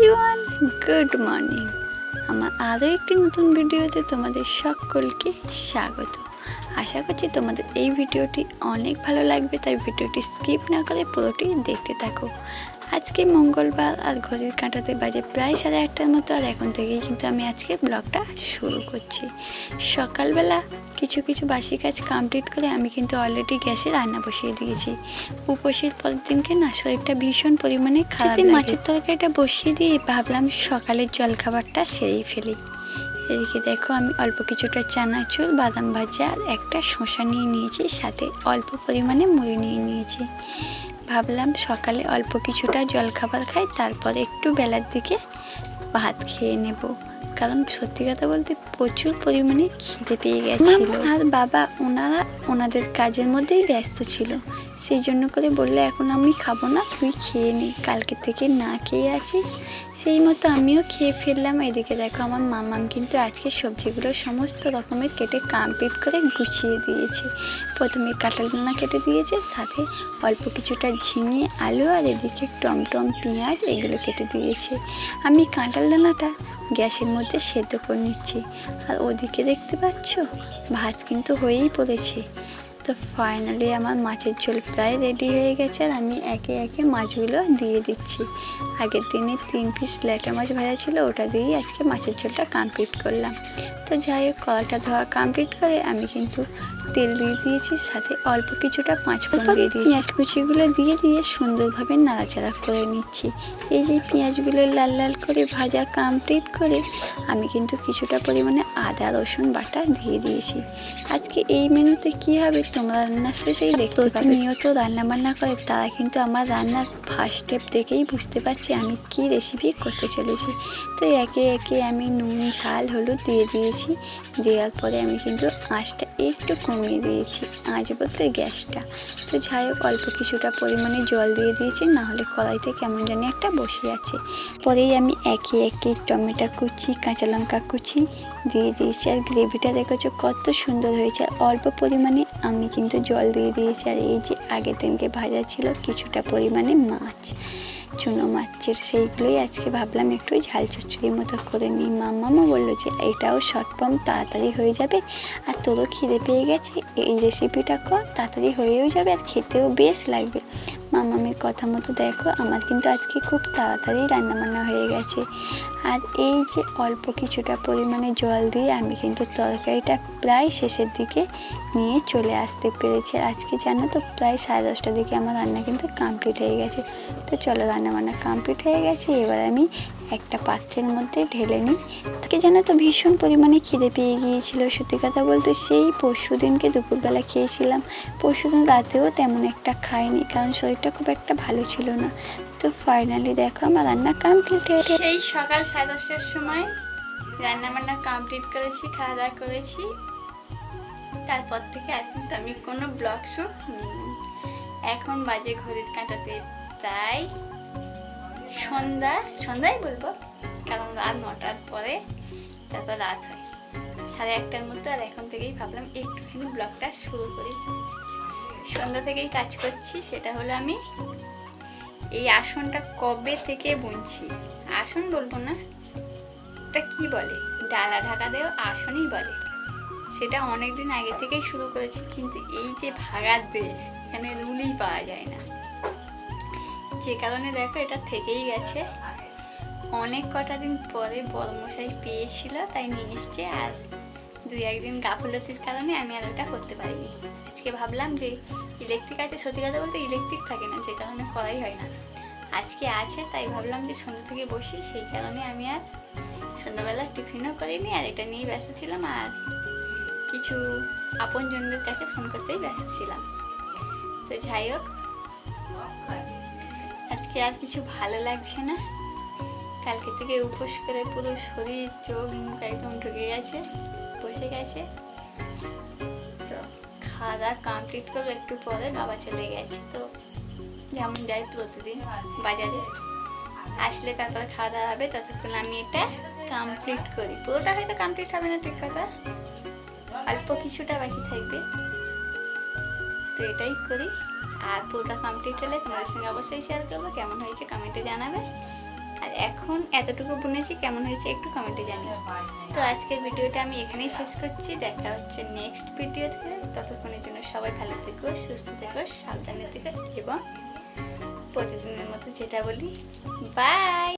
Everyone good morning আমার আরও একটি নতুন ভিডিওতে তোমাদের সকলকে স্বাগত। আশা করছি তোমাদের এই ভিডিওটি অনেক ভালো লাগবে, তাই ভিডিওটি স্কিপ না করে পুরোটি দেখতে থাকো। আজকে মঙ্গলবার আর ঘড়ির কাঁটাতে বাজে প্রায় সাড়ে আটটার মতো আর এখন থেকেই কিন্তু আমি আজকে ব্লগটা শুরু করছি। সকালবেলা কিছু কিছু বাসি কাজ কমপ্লিট করে আমি কিন্তু অলরেডি গ্যাসে রান্না বসিয়ে দিয়েছি। উপসের পরের দিনকে না শরীরটা ভীষণ পরিমাণে খারাপ মাছের তরকারিটা বসিয়ে দিয়ে ভাবলাম সকালের জলখাবারটা সেরেই ফেলি। এদিকে দেখো আমি অল্প কিছুটা চানাচুর বাদাম ভাজা আর একটা শসা নিয়ে নিয়েছি সাথে অল্প পরিমাণে মুড়ি নিয়ে নিয়েছি। ভাবলাম সকালে অল্প কিছুটা জলখাবার খাই তারপর একটু বেলার দিকে ভাত খেয়ে নেব। কারণ সত্যি কথা বলতে প্রচুর পরিমাণে খিদে পেয়ে গেছিল। আর বাবা ওনারা ওনাদের কাজের মধ্যেই ব্যস্ত ছিল। সেই জন্য করে বলল এখন আমি খাব না তুই খেয়ে নে। কালকে থেকে না খেয়ে আছিস? সেই মতো আমিও খেয়ে ফেললাম। এদিকে দেখো আমার মামাম কিন্তু আজকে সবজিগুলো সমস্ত রকমের কেটে কমপ্লিট করে গুছিয়ে দিয়েছে। প্রথমে কাঁঠাল ডানা কেটে দিয়েছে সাথে অল্প কিছুটা ঝিঙে আলু আর এদিকে টমটম পেঁয়াজ এগুলো কেটে দিয়েছে। আমি কাঁঠাল দানাটা গ্যাসের মধ্যে সেদ্ধ করে নিচ্ছি। আর ওদিকে দেখতে পাচ্ছ? ভাত কিন্তু হয়েই পড়েছে। তো ফাইনালি আমার মাছের ঝোল প্রায় রেডি হয়ে গেছে আর আমি একে একে মাছগুলো দিয়ে দিচ্ছি। আগের দিনে তিন পিস ল্যাটা মাছ ভাজা ছিল, ওটা দিয়েই আজকে মাছের ঝোলটা কমপ্লিট করলাম। তো যাই হোক, কলাটা ধোয়া কমপ্লিট করে আমি কিন্তু তেল দিয়ে দিয়েছি সাথে অল্প কিছুটা পাঁচ ফোড়ন দিয়ে দিয়েছি। পেঁয়াজ কুচিগুলো দিয়ে দিয়ে সুন্দরভাবে নাড়াচাড়া করে নিচ্ছি। এই যে পেঁয়াজগুলো লাল লাল করে ভাজা কমপ্লিট করে আমি কিন্তু কিছুটা পরিমাণে আদা রসুন বাটা দিয়ে দিয়েছি। আজকে এই মেনুতে কি হবে তোমরা রান্নার শেষেই দেখতে প্রতিনিয়ত রান্না বান্না করে তারা কিন্তু আমার রান্নার ফার্স্ট স্টেপ দেখেই বুঝতে পারছি আমি কি রেসিপি করতে চলেছি। তো একে একে আমি নুন ঝাল হলুদ দিয়ে দিয়েছি। দেওয়ার পরে আমি কিন্তু আঁচটা একটু কমিয়ে দিয়েছি। আঁচ বলতে গ্যাসটা। তো যাই হোক, অল্প কিছুটা পরিমাণে জল দিয়ে দিয়েছি, নাহলে কড়াইতে কেমন জানি একটা বসে আছে। পরেই আমি একে একে টমেটো কুচি, কাঁচা লঙ্কা কুচি দিয়ে দিয়েছি। আর গ্রেভিটা দেখেছ কত সুন্দর হয়েছে। আর অল্প পরিমাণে আমি কিন্তু জল দিয়ে দিয়েছি। আর এই যে আগের দিনকে ভাজা ছিল কিছুটা পরিমাণে মাছ, চুনো মাছের, সেইগুলোই আজকে ভাবলাম একটু ঝাল চচ্চড়ির মতো করে নিই। মাম্মামা বলল যে, এটাও শর্ট ফর্ম, তাড়াতাড়ি হয়ে যাবে। আর তোরও খিদে পেয়ে গেছে, এই রেসিপিটা কর, তাড়াতাড়ি হয়েও যাবে আর খেতেও বেশ লাগবে। মামামের কথা মতো দেখো, আমার কিন্তু আজকে খুব তাড়াতাড়ি রান্নাবান্না হয়ে গেছে। আর এই যে অল্প কিছুটা পরিমাণে জল দিয়ে আমি কিন্তু তরকারিটা প্রায় শেষের দিকে নিয়ে চলে আসতে পেরেছি। আজকে জানো তো, প্রায় সাড়ে দশটার দিকে আমার রান্না কিন্তু কমপ্লিট হয়ে গেছে। তো চলো রান্না বান্না কমপ্লিট হয়ে গেছে, এবার আমি একটা পাত্রের মধ্যে ঢেলে নিই। তাকে যেন তো ভীষণ পরিমাণে খিদে পেয়ে গিয়েছিল। সত্যি কথা বলতে সেই পরশু দিনকে দুপুরবেলা খেয়েছিলাম। পরশু দিন রাতেও তেমন একটা খাইনি, কারণ শরীরটা খুব একটা ভালো ছিল না। তো ফাইনালি দেখো আমার রান্না কমপ্লিট হয়ে সেই সকাল সাড়ে দশটার সময় রান্না বান্না কমপ্লিট করেছি খাওয়া দাওয়া করেছি। তারপর থেকে আর তো আমি কোনো ব্লগ শ্যুট নিইনি। এখন বাজে ঘড়ির কাঁটাতে প্রায় সন্ধ্যা সন্ধ্যাই বলব। কারণ রাত নটার পরে তারপর রাত হয়। সাড়ে একটার মতো আর এখন থেকেই ভাবলাম একটুখানি ব্লগটা শুরু করি। সন্ধ্যা থেকেই কাজ করছি, সেটা হলো আমি এই আসনটা কবে থেকে বুনছি? আসন বলব না, এটা কি বলে? ডালা ঢাকা দেওয়া আসনই বলে। সেটা অনেক দিন আগে থেকেই শুরু করেছি, কিন্তু এই যে ভাগার দেশ, এখানে রুলই পাওয়া যায় না। যে কারণে দেখো এটা থেকেই গেছে। অনেক কটা দিন পরে বড়মশাই পেয়েছিল, তাই নিয়ে এসছে আর দুই একদিন গাফলতির কারণে আমি আর ওটা করতে পারিনি। আজকে ভাবলাম যে ইলেকট্রিক আছে, সত্যি কথা বলতে ইলেকট্রিক থাকে না, যে কারণে করাই হয় না। আজকে আছে, তাই ভাবলাম যে সন্ধ্যা থেকে বসি, সেই কারণে আমি আর সন্ধ্যাবেলা টিফিনও করিনি আর এটা নিয়েই ব্যস্ত ছিলাম আর কিছু আপনজনদের কাছে ফোন করতেই ব্যস্ত ছিলাম। তো যাই হোক আর কিছু ভালো লাগছে না। কালকে থেকে উপোস করে পুরো শরীর, চোখ, মুখ একদম ঢুকে গেছে, বসে গেছে। তো খাওয়া দাওয়া কমপ্লিট করব, একটু পরে বাবা চলে গেছে। তো যেমন যাই প্রতিদিন বাজারে। আসলে তারপর খাওয়া দাওয়া হবে, ততক্ষণ আমি এটা কমপ্লিট করি। পুরোটা হয়তো কমপ্লিট হবে না, ঠিক কথা। অল্প কিছুটা বাকি থাকবে। তো এটাই করি। আর পুরোটা কমপ্লিট হলে তোমাদের সঙ্গে অবশ্যই শেয়ার করব। কেমন হয়েছে কমেন্টে জানাবে। আর এখন এতটুকু বুনেছি, কেমন হয়েছে একটু কমেন্টে জানিও। তো আজকের ভিডিওটা আমি এখানেই শেষ করছি। দেখা হচ্ছে নেক্সট ভিডিওতে ততক্ষণের জন্য সবাই ভালো থেকো, সুস্থ থেকো, সাবধানে থেকো এবং প্রতিদিনের মতো যেটা বলি বাই